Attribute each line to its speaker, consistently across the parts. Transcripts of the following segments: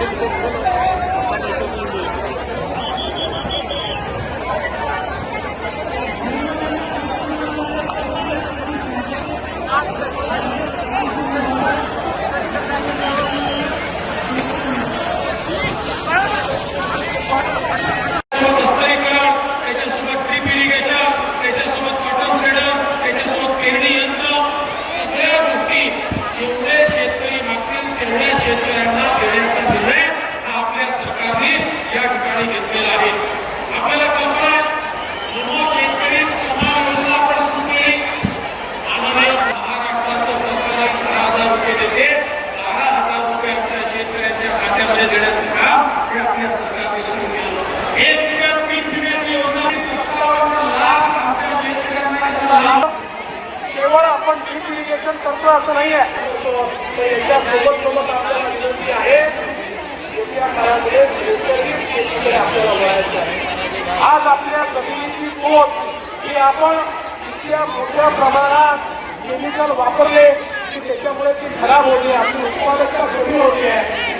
Speaker 1: Thank you. राज्य देण्याचं काम केवळ आपण पीक इरिगेशन करतो असं नाही आहे याच्या सोबत सोबत आपल्याला विनंती आहे या आपल्याला वळायचं आहे. आज आपल्या जमिनीची पोत ही आपण इतक्या मोठ्या प्रमाणात केमिकल वापरले की त्याच्यामुळे ती खराब होते आपली उत्पादकता कमी होते आहे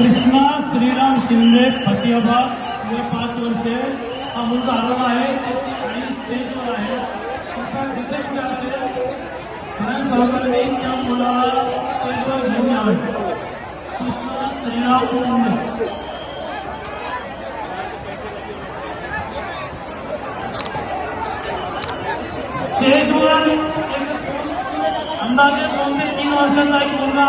Speaker 2: कृष्णा,
Speaker 3: श्रीराम, शिंदे फतेहाबाद वय पाच वर्षे हा मुलगा आलेला आहे शिंदे। स्टेजवर अंदाजे दोन ते तीन वर्षाचा एक मुलगा